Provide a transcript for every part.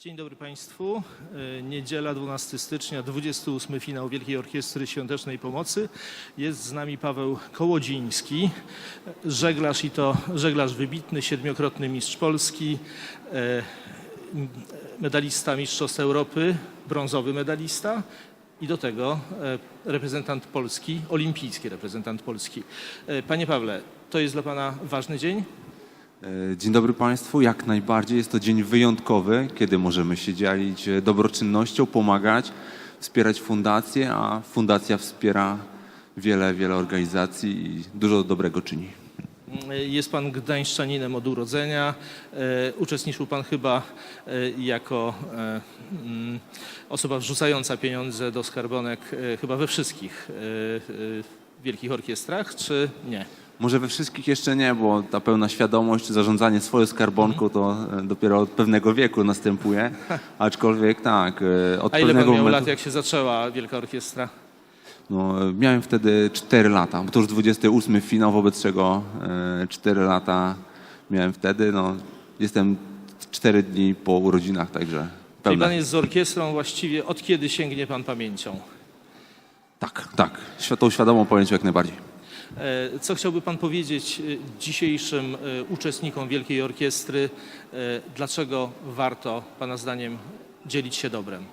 Dzień dobry Państwu. E, Niedziela 12 stycznia, 28 finał Wielkiej Orkiestry Świątecznej Pomocy. Jest z nami Paweł Kołodziński, żeglarz i to żeglarz wybitny, siedmiokrotny mistrz Polski, e, medalista Mistrzostw Europy, brązowy medalista i do tego e, reprezentant Polski, olimpijski reprezentant Polski. Panie Pawle, to jest dla Pana ważny dzień? E, Dzień dobry Państwu. Jak najbardziej jest to dzień wyjątkowy, kiedy możemy się dzielić e, dobroczynnością, pomagać, wspierać fundacje, a fundacja wspiera wiele, wiele organizacji i dużo dobrego czyni. Jest pan gdańszczaninem od urodzenia. E, Uczestniczył pan chyba e, jako e, mm, osoba wrzucająca pieniądze do skarbonek e, chyba we wszystkich e, e, wielkich orkiestrach, czy nie? Może we wszystkich jeszcze nie, bo ta pełna świadomość, zarządzanie swoją skarbonką to e, dopiero od pewnego wieku następuje, aczkolwiek tak, e, od A ile pan pewnego miał momentu... lat, jak się zaczęła Wielka Orkiestra? No, e, miałem wtedy 4 lata, bo to już 28 finał, wobec czego e, 4 lata miałem wtedy. No, jestem 4 dni po urodzinach, także Czyli pełne. pan jest z orkiestrą właściwie od kiedy sięgnie pan pamięcią? Tak, tak. Tą świadomą pojęcią jak najbardziej. E, Co chciałby pan powiedzieć e, dzisiejszym e, uczestnikom Wielkiej Orkiestry? Dlaczego warto pana zdaniem dzielić się dobrem?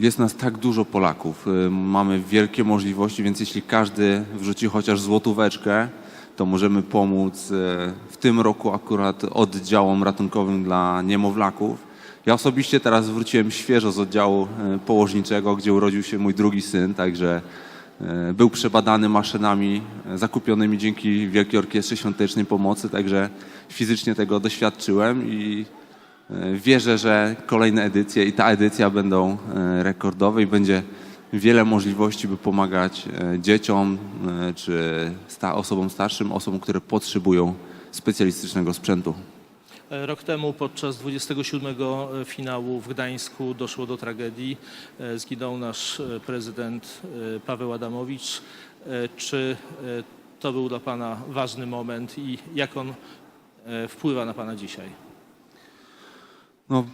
Jest nas tak dużo Polaków, mamy wielkie możliwości, więc jeśli każdy wrzuci chociaż złotóweczkę, to możemy pomóc w tym roku akurat oddziałom ratunkowym dla niemowlaków. Ja osobiście teraz wróciłem świeżo z oddziału położniczego, gdzie urodził się mój drugi syn, także był przebadany maszynami e, zakupionymi dzięki Wielkiej Orkiestrze Świątecznej Pomocy, także fizycznie tego doświadczyłem i E, Wierzę, że kolejne edycje i ta edycja będą e, rekordowe i będzie wiele możliwości, by pomagać e, dzieciom e, czy osobom starszym, osobom, które potrzebują specjalistycznego sprzętu. E, Rok temu podczas 27 finału w Gdańsku doszło do tragedii. E, Zginął nasz e, prezydent e, Paweł Adamowicz. E, Czy e, to był dla Pana ważny moment i jak on e, wpływa na Pana dzisiaj? No,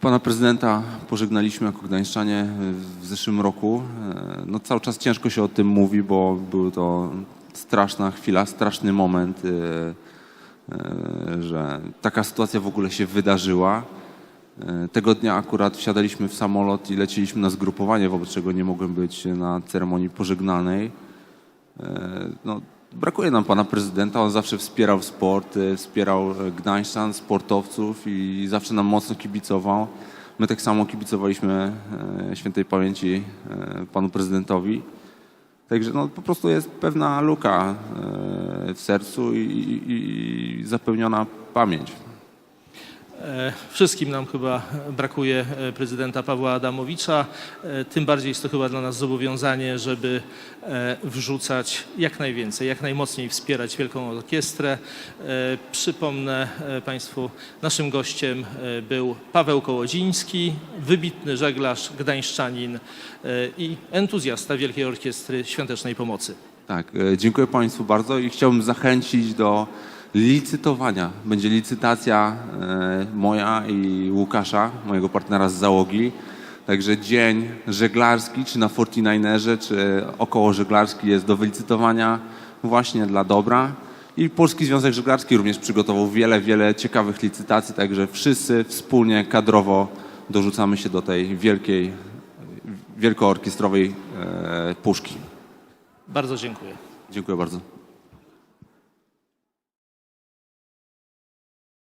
pana prezydenta pożegnaliśmy jako gdańszczanie e, w zeszłym roku. E, No, cały czas ciężko się o tym mówi, bo był to straszna chwila, straszny moment, e, e, że taka sytuacja w ogóle się wydarzyła. E, Tego dnia akurat wsiadaliśmy w samolot i leciliśmy na zgrupowanie, wobec czego nie mogłem być na ceremonii pożegnalnej. E, No, brakuje nam pana prezydenta, on zawsze wspierał sport, e, wspierał e, Gdańszczan, sportowców i zawsze nam mocno kibicował. My tak samo kibicowaliśmy e, świętej pamięci e, panu prezydentowi. Także no, po prostu jest pewna luka e, w sercu i, i, i zapełniona pamięć. E, Wszystkim nam chyba brakuje e, prezydenta Pawła Adamowicza. E, Tym bardziej jest to chyba dla nas zobowiązanie, żeby wrzucać jak najwięcej, jak najmocniej wspierać Wielką Orkiestrę. Przypomnę Państwu, naszym gościem był Paweł Kołodziński, wybitny żeglarz, gdańszczanin i entuzjasta Wielkiej Orkiestry Świątecznej Pomocy. Tak, e, dziękuję Państwu bardzo i chciałbym zachęcić do licytowania. Będzie licytacja e, moja i Łukasza, mojego partnera z załogi. Także dzień żeglarski, czy na 49erze, czy około żeglarski jest do wylicytowania właśnie dla dobra. I Polski Związek Żeglarski również przygotował wiele, wiele ciekawych licytacji, także wszyscy wspólnie, kadrowo dorzucamy się do tej wielkiej, wielkoorkiestrowej e, puszki. Bardzo dziękuję. Dziękuję bardzo.